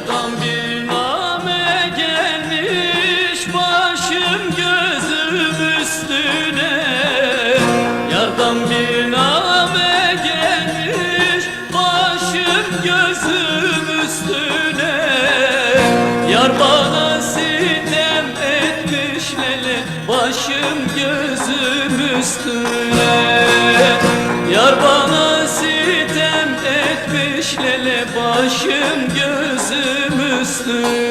Yardan bir name gelmiş başım gözüm üstüne. Yardan bir name gelmiş başım gözüm üstüne. Yar bana sitem etmiş lele başım gözüm üstüne. Yar bana sitem etmiş lele başım gözüm üstüne.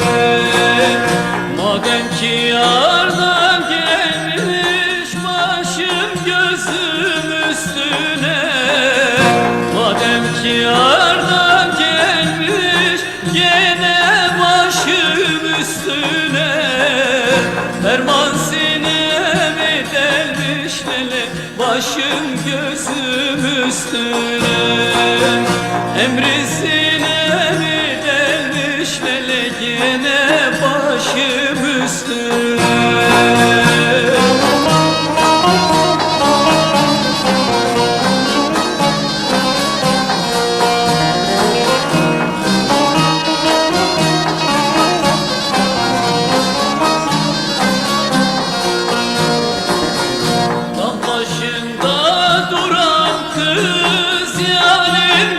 Madem ki yardan gelmiş başım gözüm üstüne. Madem ki yardan gelmiş gene başım üstüne. Ferman sinemi delmiş lele başım gözüm üstüne Emri sinemi delmiş lele gene başım üstüne? Başında duran kız yarim